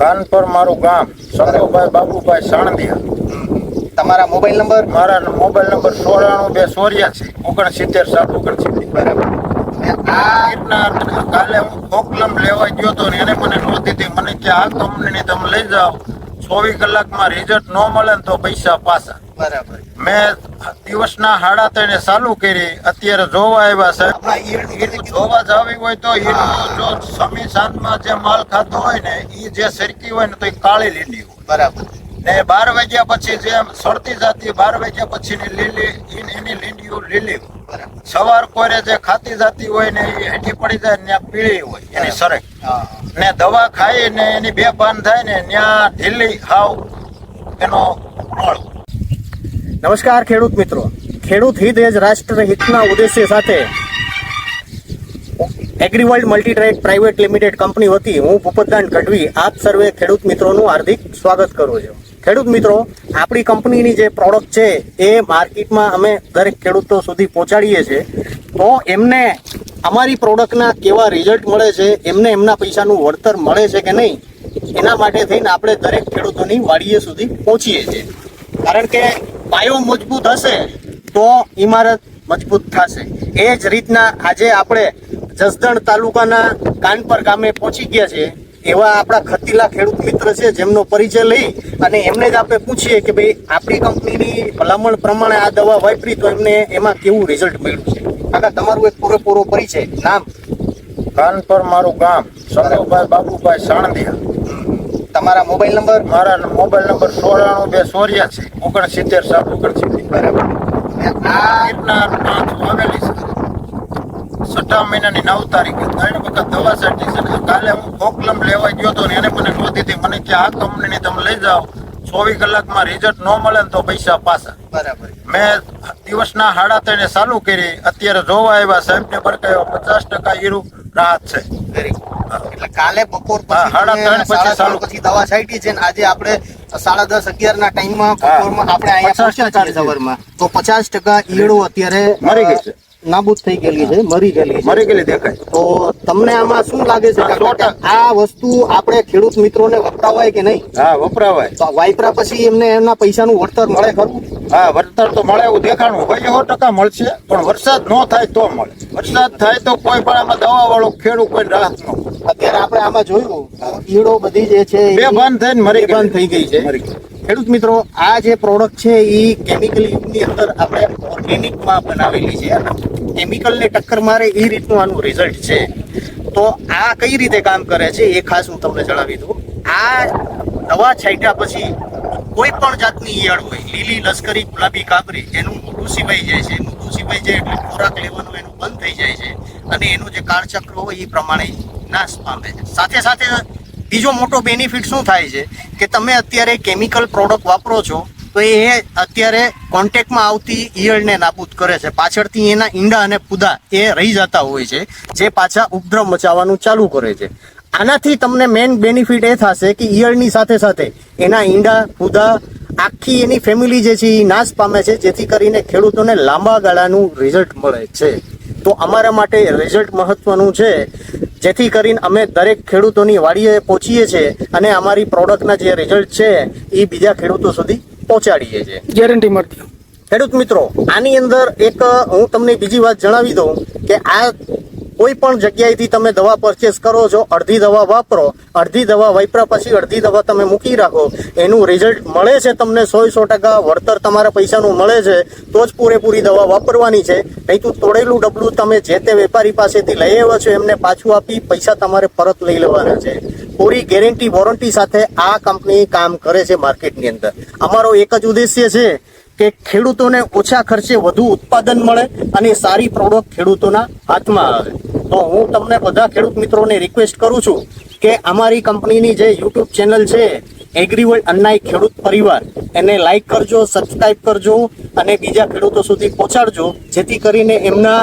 કાનપર મારું ગામ. સંજુભાઈ બાબુભાઈ સાણદિયા. તમારા મોબાઈલ નંબર? મારા મોબાઈલ નંબર સોળાણું બે ચોર્યાસી ઓગણસિત્તેર સાત ઓગણસિત્તેર. બરાબર. કાલે હું કોકલમ લેવા ગયો હતો ને એને મને નોંધી હતી મને કે આ કંપનીની તમે લઈ જાઓ. ચોવીસ કલાકમાં રિઝલ્ટ ન મળે ને તો પૈસા પાછા. મેં દિવસના હાડા ત્રણે ચાલુ કરી. અત્યારે જોવા આવ્યા સાહેબ જોવા જાવી હોય તો જો સમી સાંજમાં જે માલ ખાતો હોય ને એ જે સરકી હોય ને તો એ કાળી લીલી હોય. બરાબર. ને બાર વાગ્યા પછી જે સડતી જાતી બાર વાગ્યા પછીની લીલી એની લીંડીઓ લીલી સવાર કોરે જે ખાતી જાતી હોય ને એ હેઠી પડી જાય ને ત્યાં પીળી હોય એની સરક. ને દવા ખાઈ ને એની બે પાન થાય ને ત્યાં ઢીલી હાવ એનો નમસ્કાર ખેડૂત મિત્રો. ખેડૂત હિત એ જ રાષ્ટ્ર હિતના ઉદ્દેશ્ય સાથે Agriworld Multitrack private limited company વતી હું ભૂપતદાન ગઢવી આપ સર્વે ખેડૂત મિત્રોનું હાર્દિક સ્વાગત કરું છું. ખેડૂત મિત્રો, આપણી કંપનીની જે પ્રોડક્ટ છે એ માર્કેટમાં અમે દરેક ખેડૂતો સુધી પહોંચાડીએ છીએ. તો એમને અમારી પ્રોડક્ટના કેવા રિઝલ્ટ મળે છે, એમને એમના પૈસાનું વળતર મળે છે કે નહીં, એના માટે થઈને આપણે દરેક ખેડૂતોની વાડીએ સુધી પહોંચીએ છીએ. કારણ કે પાયો મજબૂત હશે તો ઇમારત મજબૂત થશે. એ જ રીતના આજે આપણે જસદણ તાલુકાના કાનપર ગામે પહોંચી ગયા છીએ એવા આપણા ખતીલા ખેડૂત મિત્ર છે, જેમનો પરિચય લઈ અને એમને જ આપણે પૂછીએ કે ભાઈ, આપણી કંપનીની ભલામણ પ્રમાણે આ દવા વાપરી તો એમને એમાં કેવું રિઝલ્ટ મળ્યું છે? કાકા, તમારું એક પૂરેપૂરો પરિચય, નામ? કાનપર મારું ગામ સંજુભાઈ બાબુભાઈ સાણદિયા. તમારા મોબાઈલ નંબર? મારા મોબાઈલ નંબર સોળાણું બે ચોર્યાસી ઓગણસિત્તેર સાત ઓગણસિત્તેર બરાબર. આ રીતના વાવેલી છે. છઠ્ઠા મહિનાની નવ તારીખે ત્રણ વખત દવા સાટી છે કાલે હું ફોકલમ લેવા ગયો હતો ને એને મને નોંધી હતી મને કે આ કંપનીની તમે લઈ જાઓ. ચોવીસ કલાકમાં રિઝલ્ટ ન મળે ને તો પૈસા પાછા. બરાબર. મેં દિવસના હાડા ત્રણે ચાલુ કરી અત્યારે જોવા આવ્યા સાહેબને બરકાયો પચાસ ટકા હીરું રાહત છે. એટલે કાલે બપોર સાડા ત્રણ પછી ચાલુ. પછી દવા છાંટી છે ને આજે આપણે સાડા દસ અગિયાર ના ટાઈમમાં બપોર બપોરમાં આપણે અહીંયા 50 પહોંચ્યા ટકા સવારમાં. તો પચાસ ટકા ઈયળો અત્યારે મરી ગઈ છે. નાબૂદ થઈ ગયેલી છે મરી ગયેલી મરી ગયેલી દેખાય. તો તમને આમાં શું લાગે છે કાકા, આ વસ્તુ આપણે ખેડૂત મિત્રોને વપરાવાય કે નહીં? હા વપરાવાય. તો વાપરા પછી એમને એમના પૈસાનું વળતર મળે ખરું? હા વળતર તો મળે એવું દેખાણું. હોય સો ટકા મળશે પણ વરસાદ ન થાય તો મળે. વરસાદ થાય તો કોઈ પણ આમાં દવા વાળો ખેડૂત કોઈ રાહત ન અત્યારે આપણે આમાં જોયું ઈડો બધી જે છે એ બંધ થઈને મરી બંધ થઈ ગઈ છે. મરી ગઈ. ખેડૂત મિત્રો, આ જે પ્રોડક્ટ છે, એ કેમિકલ યુગની અંદર આપણે ઓર્ગેનિકમાં બનાવેલી છે. કેમિકલને ટક્કર મારે એ રીતનું આનું રિઝલ્ટ છે. તો આ કઈ રીતે કામ કરે છે, એ ખાસ હું તમને જણાવી દઉં. આ દવા છાંટ્યા પછી કોઈ પણ જાતની ઈયળ હોય, લીલી, લશ્કરી, ગુલાબી કાપરી એનું મોઢું સિવાઈ જાય છે. મોઢું સિવાઈ જાય એટલે ખોરાક લેવાનું એનું બંધ થઈ જાય છે. અને એનું જે કાળચક્ર હોય, એ પ્રમાણે નાશ પામે છે. સાથે સાથે બીજો મોટો બેનિફિટ શું થાય છે? કે તમે અત્યારે કેમિકલ પ્રોડક્ટ વાપરો છો, તો એ અત્યારે કોન્ટેક્ટમાં આવતી ઈયળને નાબૂદ કરે છે. પાછળથી એના ઈંડા અને પુદા એ રહી જતા હોય છે, જે પાછા ઉપદ્રવ મચાવવાનું ચાલુ કરે છે. આનાથી તમને મેઇન બેનિફિટ એ થશે કે ઈયળની સાથે સાથે એના ઈંડા, પુદા, આખી એની ફેમિલી જે છે એ નાશ પામે છે, જેથી કરીને ખેડૂતોને લાંબા ગાળાનું રિઝલ્ટ મળે છે. તો અમારા માટે રિઝલ્ટ મહત્વનું છે. જેથી કરીને અમે દરેક ખેડૂતોની વાડીએ પહોંચીએ છીએ અને અમારી પ્રોડક્ટના જે રિઝલ્ટ છે એ બીજા ખેડૂતો સુધી પહોંચાડીએ છીએ. ગેરંટી મળતી ખેડૂત મિત્રો આની અંદર એક હું તમને બીજી વાત જણાવી દઉં કે આ કોઈ પણ જગ્યાએથી તમે દવા પરચેસ કરો છો, અડધી દવા વાપરો, અડધી દવા વાપરા પછી અડધી દવા તમે મૂકી રાખો, એનું રિઝલ્ટ મળે છે તમને સો સો ટકા, વળતર તમારા પૈસાનું મળે છે, તો જ પૂરેપૂરી દવા વાપરવાની છે. નહીં તો તોડેલું ડબલું તમે જે તે વેપારી પાસેથી લઈ આવ્યા છો, એમને પાછું આપી પૈસા તમારે પરત લઈ લેવાના છે. પૂરી ગેરંટી વોરંટી સાથે આ કંપની કામ કરે છે માર્કેટની અંદર. અમારો એક જ ઉદ્દેશ્ય છે કે ખેડૂતોને ઓછા ખર્ચે વધુ ઉત્પાદન મળે અને સારી પ્રોડક્ટ ખેડૂતોના હાથમાં આવે. તો હું તમને બધા ખેડૂત મિત્રોને રિક્વેસ્ટ કરું છું કે અમારી કંપનીની જે યુટ્યુબ ચેનલ છે એગ્રીવર્લ્ડ અન્નાઈ ખેડૂત પરિવાર, એને લાઈક કરજો સબસ્ક્રાઇબ કરજો અને બીજા ખેડૂતો સુધી પહોંચાડજો, જેથી કરીને એમના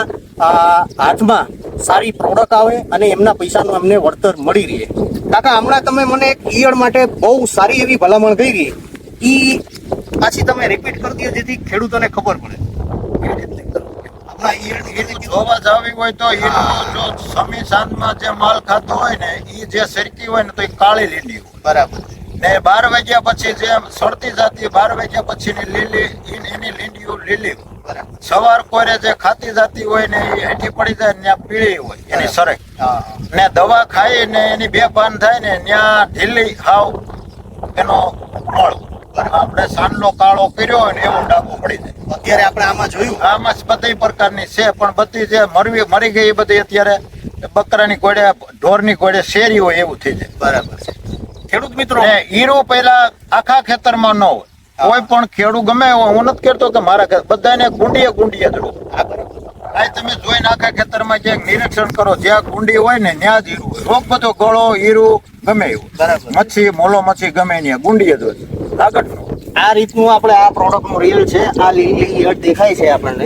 હાથમાં સારી પ્રોડક્ટ આવે અને એમના પૈસાનું એમને વળતર મળી રહે. કાકા, હમણાં તમે મને એક ઈયળ માટે બહુ સારી એવી ભલામણ કરી. એ પાછી તમે રિપીટ કરી દો જેથી ખેડૂતોને ખબર પડે. જોવા જાવી હોય તો ઈનું જો સમી સાંજમાં જે માલ ખાતો હોય ને એ જે સરકી હોય ને તો એ કાળી લીલી બરાબર. ને બાર વાગ્યા પછી જે સડતી જાતી બાર વાગ્યા પછીની લીલી એની લીંડીઓ લીલી સવાર કોરે જે ખાતી જાતી હોય ને એ હેઠી પડી જાય ત્યાં પીળી હોય એની સરક. હા. ને દવા ખાઈ ને એની બે પાન થાય ને ત્યાં ઢીલી હાવ એનો મળ. આપણે સાનનો કાળો કર્યો હોય ને એવો ડાબો પડી જાય. અત્યારે આપણે આમાં જોયું. આમાં બધી પ્રકારની છે પણ બધી જે મરવી મરી ગઈ એ બધી અત્યારે બકરાની ઘોડે ઢોરની ઘોડે શેરી હોય એવું થઈ જાય. બરાબર છે. ખેડૂત મિત્રો. હીરો પહેલા આખા ખેતરમાં ન હોય. કોઈ પણ ખેડૂત ગમે હું નથી કહેતો કે મારા ઘર બધાને ગુંડીએ ગુંડીએ જ રોપ હા, બરાબર. આ તમે જોઈને આખા ખેતરમાં જે નિરીક્ષણ કરો જ્યાં ગુંડી હોય ને ત્યાં જ હીરું હોય. રોગ બધો ગળો હીરું ગમે એવું. બરાબર. મચ્છી મોલો મચ્છી ગમે ત્યાં ગુંડીએ જ હોય. આગળ આ રીતનું આપણે આ પ્રોડક્ટનું રીલ છે આ લીલી ઈયળ દેખાય છે આપણને.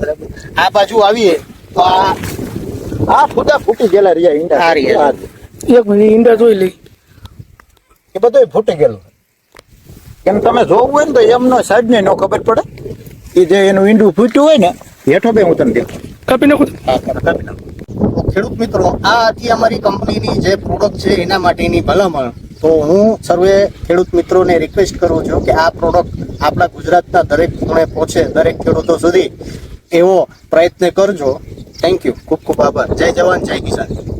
બરાબર. આ બાજુ આવીએ તો આ આ ફૂટા ફૂટી ગયેલા રહ્યા ઈંડા. આ રહ્યા. એક મિનિટ ઈંડા જોઈ લઈ. એ બધું ફૂટી ગયેલું. એમ તમે જોવું હોય ને તો એમનો સાઈડ ને નો ખબર પડે. એ જે એનું ઈંડું ફૂટ્યું હોય ને હેઠો બે હું તમને દેખાડું. કાપી નાખો તો. ખેડૂત મિત્રો આ હતી અમારી કંપનીની જે પ્રોડક્ટ છે એના માટેની ભલામણ. તો હું સર્વે ખેડૂત મિત્રોને રિક્વેસ્ટ કરું છું કે આ પ્રોડક્ટ આપણા ગુજરાતના દરેક ખૂણે પહોંચે, દરેક ખેડૂતો સુધી એવો પ્રયત્ન કરજો. થેન્ક યુ ખૂબ ખૂબ આભાર. જય જવાન, જય કિસાન.